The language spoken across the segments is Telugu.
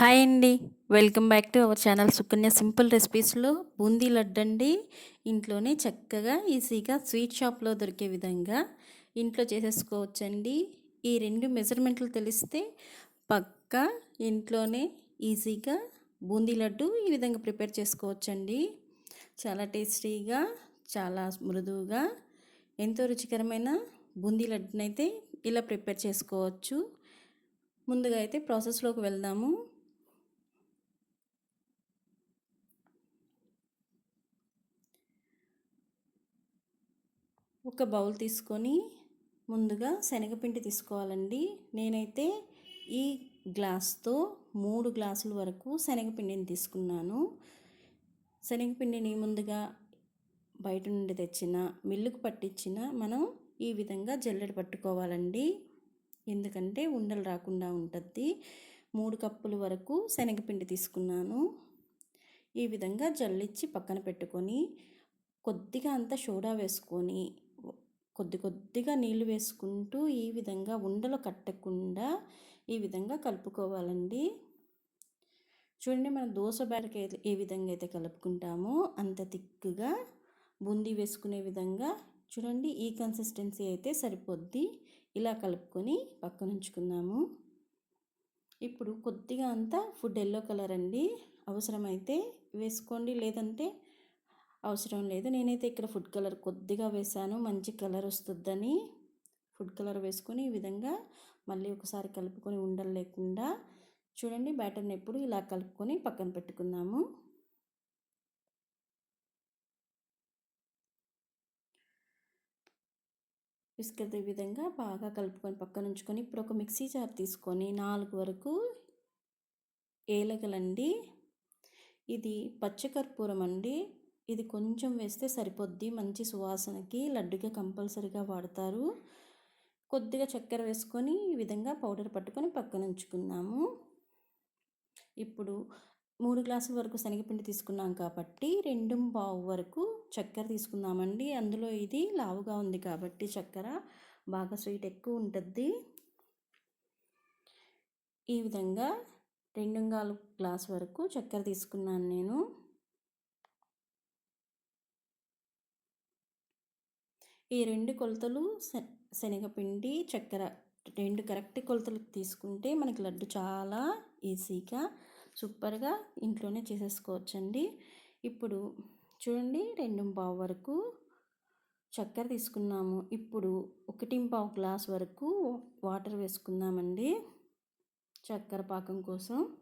హాయ్ అండి. Welcome back to our channel Sukanya simple రెసిపీస్లో boondi laddu అండి ఇంట్లోనే చక్కగా ఈజీగా స్వీట్ షాప్లో దొరికే విధంగా ఇంట్లో చేసేసుకోవచ్చండి. ఈ రెండు మెజర్మెంట్లు తెలిస్తే పక్కా ఇంట్లోనే ఈజీగా బూందీ లడ్డు ఈ విధంగా ప్రిపేర్ చేసుకోవచ్చండి. చాలా టేస్టీగా చాలా మృదువుగా ఎంతో రుచికరమైన బూందీ లడ్డునైతే ఇలా ప్రిపేర్ చేసుకోవచ్చు. ముందుగా అయితే ప్రాసెస్లోకి వెళ్దాము. ఒక బౌల్ తీసుకొని ముందుగా శనగపిండి తీసుకోవాలండి. నేనైతే ఈ గ్లాస్తో మూడు గ్లాసుల వరకు శనగపిండిని తీసుకున్నాను. శనగపిండిని ముందుగా బయట నుండి తెచ్చిన మిల్లుకు పట్టించిన మనం ఈ విధంగా జల్లెడ పట్టుకోవాలండి. ఎందుకంటే ఉండలు రాకుండా ఉంటుంది మూడు కప్పుల వరకు శనగపిండి తీసుకున్నాను. ఈ విధంగా జల్లిచ్చి పక్కన పెట్టుకొని కొద్దిగా అంత సోడా వేసుకొని కొద్ది కొద్దిగా నీళ్ళు వేసుకుంటూ ఈ విధంగా ఉండలు కట్టకుండా ఈ విధంగా కలుపుకోవాలండి. చూడండి మన దోశ బ్యాటర్కి ఏ విధంగా అయితే కలుపుకుంటామో అంత తిక్కుగా బూందీ వేసుకునే విధంగా చూడండి ఈ కన్సిస్టెన్సీ అయితే సరిపోద్ది. ఇలా కలుపుకొని పక్కన ఉంచుకుందాము. ఇప్పుడు కొద్దిగా అంతా ఫుడ్ ఎల్లో కలర్ అండి. అవసరమైతే వేసుకోండి. లేదంటే అవసరం లేదు. నేనైతే ఇక్కడ ఫుడ్ కలర్ కొద్దిగా వేసాను మంచి కలర్ వస్తుందని ఫుడ్ కలర్ వేసుకొని ఈ విధంగా మళ్ళీ ఒకసారి కలుపుకొని ఉండలు లేకుండా చూడండి బ్యాటర్ని ఎప్పుడు ఇలా కలుపుకొని పక్కన పెట్టుకుందాము. బిస్కెట్ ఈ విధంగా బాగా కలుపుకొని పక్కన ఉంచుకొని ఇప్పుడు ఒక మిక్సీ జార్ తీసుకొని నాలుగు వరకు ఏలగలండి ఇది పచ్చకర్పూరం అండి. ఇది కొంచెం వేస్తే సరిపోద్ది. మంచి సువాసనకి లడ్డుగా కంపల్సరీగా వాడతారు. కొద్దిగా చక్కెర వేసుకొని ఈ విధంగా పౌడర్ పట్టుకొని పక్కన ఉంచుకున్నాము ఇప్పుడు మూడు గ్లాసుల వరకు శనగపిండి తీసుకున్నాం కాబట్టి రెండు పావు వరకు చక్కెర తీసుకుందామండి. అందులో ఇది లావుగా ఉంది కాబట్టి చక్కెర బాగా స్వీట్ ఎక్కువ ఉంటుంది ఈ విధంగా రెండు గ్లాస్ వరకు చక్కెర తీసుకున్నాను నేను. ఈ రెండు కొలతలు శనగపిండి చక్కెర రెండు కరెక్ట్ కొలతలు తీసుకుంటే మనకి లడ్డు చాలా ఈజీగా సూపర్గా ఇంట్లోనే చేసేసుకోవచ్చండి. ఇప్పుడు చూడండి రెండు పావు వరకు చక్కెర తీసుకున్నాము. ఇప్పుడు ఒకటి పావు గ్లాస్ వరకు వాటర్ వేసుకుందామండి. చక్కెర పాకం కోసం.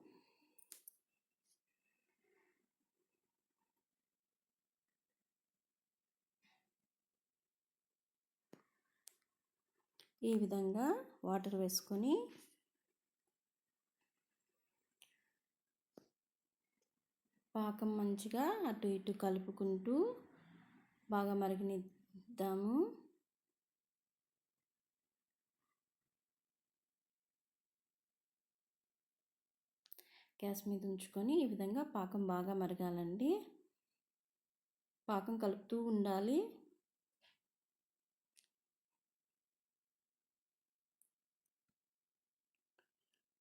ఈ విధంగా వాటర్ వేసుకొని పాకం మంచిగా అటు ఇటు కలుపుకుంటూ బాగా మరిగినిద్దాము. గ్యాస్ మీద ఉంచుకొని ఈ విధంగా పాకం బాగా మరగాలండి. పాకం కలుపుతూ ఉండాలి.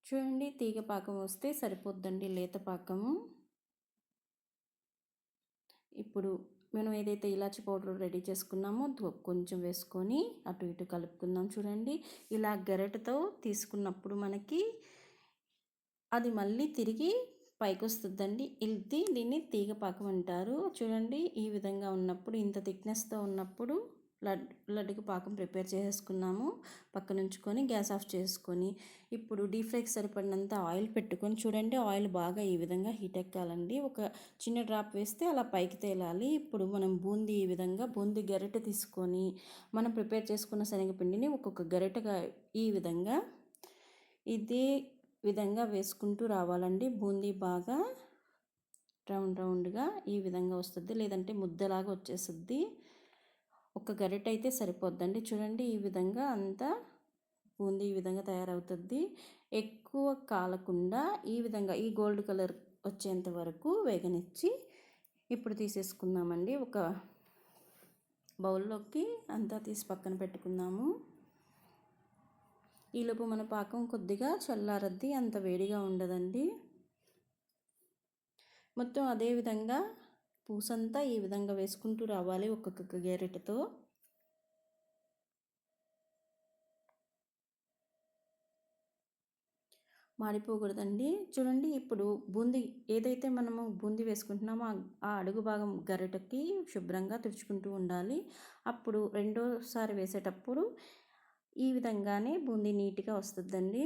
చూడండి తీగ పాకం వస్తే సరిపోద్దండి లేత పాకము. ఇప్పుడు మనం ఏదైతే ఇలాచి పౌడర్ రెడీ చేసుకున్నామో కొంచెం వేసుకొని అటు ఇటు కలుపుకుందాం చూడండి. ఇలా గరెటతో తీసుకున్నప్పుడు మనకి అది మళ్ళీ తిరిగి పైకి వస్తుందండి ఇది దీన్ని తీగ పాకం అంటారు. చూడండి ఈ విధంగా ఉన్నప్పుడు ఇంత థిక్నెస్తో ఉన్నప్పుడు లడ్ లడ్డుకి పాకం ప్రిపేర్ చేసేసుకున్నాము. పక్కన ఉంచుకొని గ్యాస్ ఆఫ్ చేసుకొని ఇప్పుడు డీప్ ఫ్రైకి సరిపడినంత ఆయిల్ పెట్టుకొని చూడండి ఆయిల్ బాగా ఈ విధంగా హీట్ ఎక్కాలండి. ఒక చిన్న డ్రాప్ వేస్తే అలా పైకి తేలాలి. ఇప్పుడు మనం బూందీ ఈ విధంగా బూందీ గరిటె తీసుకొని మనం ప్రిపేర్ చేసుకున్న శనగపిండిని ఒక్కొక్క గరిటగా ఈ విధంగా ఇదే విధంగా వేసుకుంటూ రావాలండి. బూందీ బాగా రౌండ్ రౌండ్గా ఈ విధంగా వస్తుంది. లేదంటే ముద్దలాగా వచ్చేస్తుంది. ఒక గరిట అయితే సరిపోద్దండి. చూడండి ఈ విధంగా అంతా బూందీ ఈ విధంగా తయారవుతుంది. ఎక్కువ కాలకుండా ఈ విధంగా ఈ గోల్డ్ కలర్ వచ్చేంత వరకు వేగనిచ్చి ఇప్పుడు తీసేసుకుందామండి. ఒక బౌల్లోకి అంతా తీసి పక్కన పెట్టుకుందాము. ఈలోపు మన పాకం కొద్దిగా చల్లారద్ది అంత వేడిగా ఉండదండి. మొత్తం అదే విధంగా పూసంతా ఈ విధంగా వేసుకుంటూ రావాలి ఒక్కొక్క గేరెటతో. మాడిపోకూడదండి. చూడండి ఇప్పుడు బూందీ ఏదైతే మనము బూందీ వేసుకుంటున్నామో ఆ అడుగు భాగం గరిటకి శుభ్రంగా తుడుచుకుంటూ ఉండాలి. అప్పుడు రెండోసారి వేసేటప్పుడు ఈ విధంగానే బూందీ నీట్గా వస్తుందండి.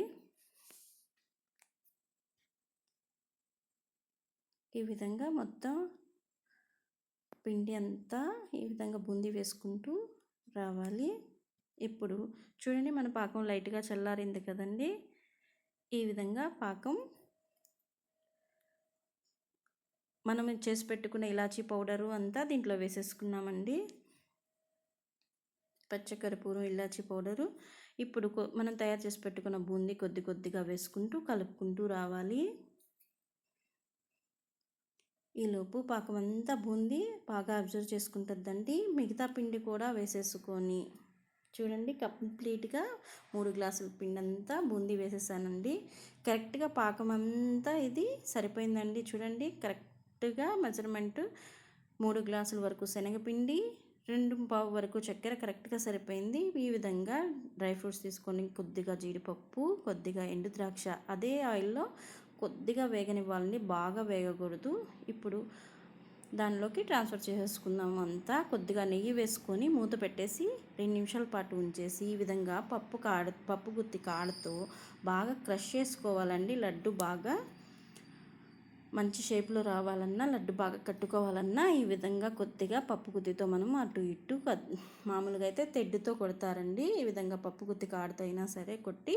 ఈ విధంగా మొత్తం పిండి అంతా ఈ విధంగా బూందీ వేసుకుంటూ రావాలి. ఇప్పుడు చూడండి మన పాకం లైట్గా చల్లారింది కదండి. ఈ విధంగా పాకం మనం చేసి పెట్టుకున్న ఇలాచీ పౌడరు అంతా దీంట్లో వేసేసుకున్నామండి. పచ్చకర్పూరం ఇలాచీ పౌడరు. ఇప్పుడు మనం తయారు చేసి పెట్టుకున్న బూందీ కొద్ది కొద్దిగా వేసుకుంటూ కలుపుకుంటూ రావాలి. ఈలోపు పాకం అంతా బూందీ బాగా అబ్జర్వ్ చేసుకుంటుందండి మిగతా పిండి కూడా వేసేసుకొని చూడండి కంప్లీట్గా మూడు గ్లాసుల పిండి అంతా బూందీ వేసేసానండి. కరెక్ట్గా పాకం అంతా ఇది సరిపోయిందండి చూడండి. కరెక్ట్గా మెజర్మెంట్ మూడు గ్లాసుల వరకు శనగపిండి రెండు పావు వరకు చక్కెర కరెక్ట్గా సరిపోయింది. ఈ విధంగా డ్రై ఫ్రూట్స్ తీసుకొని కొద్దిగా జీడిపప్పు కొద్దిగా ఎండు ద్రాక్ష అదే ఆయిల్లో కొద్దిగా వేగనివ్వాలని బాగా వేగకూడదు. ఇప్పుడు దానిలోకి ట్రాన్స్ఫర్ చేసేసుకుందాం అంతా. కొద్దిగా నెయ్యి వేసుకొని మూత పెట్టేసి రెండు నిమిషాల పాటు ఉంచేసి ఈ విధంగా పప్పు కాడ పప్పు గుత్తి కాడతో బాగా క్రష్ చేసుకోవాలండి. లడ్డు బాగా మంచి షేప్లో రావాలన్నా లడ్డు బాగా కట్టుకోవాలన్నా ఈ విధంగా కొద్దిగా పప్పు గుత్తితో మనం అటు ఇటు మామూలుగా అయితే తెడ్డుతో కొడతారండి. ఈ విధంగా పప్పు గుత్తి కాడతో అయినా సరే కొట్టి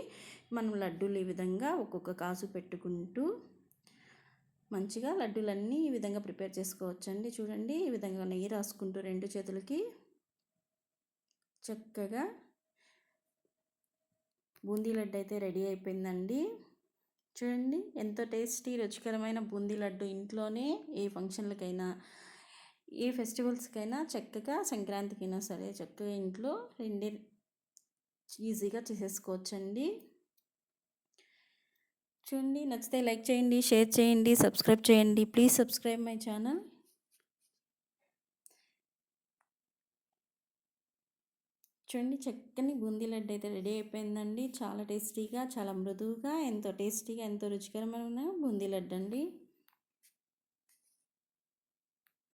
మనం లడ్డూలు ఈ విధంగా ఒక్కొక్క కాసు పెట్టుకుంటూ మంచిగా లడ్డూలన్నీ ఈ విధంగా ప్రిపేర్ చేసుకోవచ్చండి. చూడండి ఈ విధంగా నెయ్యి రాసుకుంటూ రెండు చేతులకి చక్కగా బూందీ లడ్డు అయితే రెడీ అయిపోయిందండి. చూడండి ఎంతో టేస్టీ రుచికరమైన బూందీ లడ్డు ఇంట్లోనే ఏ ఫంక్షన్లకైనా ఏ ఫెస్టివల్స్కైనా చక్కగా సంక్రాంతికైనా సరే చక్కగా ఇంట్లో రెండే ఈజీగా చేసేసుకోవచ్చండి. చూడండి నచ్చితే లైక్ చేయండి షేర్ చేయండి సబ్స్క్రైబ్ చేయండి. Please subscribe my channel. చూడండి చక్కని బూందీ లడ్డు అయితే రెడీ అయిపోయిందండి. చాలా టేస్టీగా చాలా మృదువుగా ఎంతో టేస్టీగా ఎంతో రుచికరమైన బూందీ లడ్డు అండి